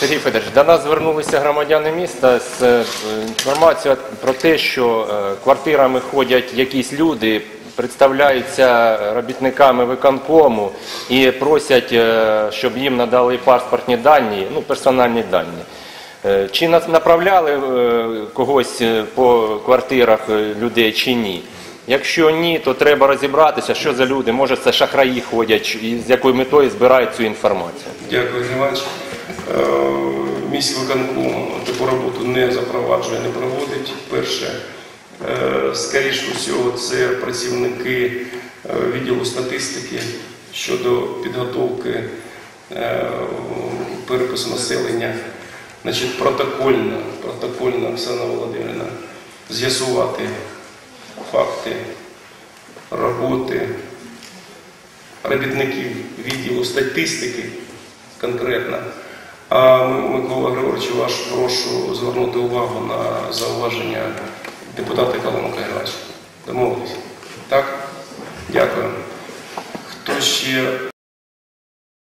Сергій Федорович, до нас звернулися громадяни міста з е, інформацією про те, що е, квартирами ходять якісь люди, представляються робітниками виконкому і просять, е, щоб їм надали паспортні дані, ну персональні дані. Чи направляли когось по квартирах людей чи ні? Якщо ні, то треба розібратися, що за люди. Може, це шахраї ходять, і з якою метою збирають цю інформацію. Дякую, Іванович. Е, Міськвиконком таку роботу не запроваджує, не проводить. Перше, е, скоріш усього, це працівники е, відділу статистики щодо підготовки перепису населення. Значить, протокольно, протокольно, Оксана Володимирівна, з'ясувати факти роботи робітників відділу статистики конкретно. А Микола Григорович, ваш прошу звернути увагу на зауваження депутата Коломка Григоровича. Домовились? Так? Дякую. Хто ще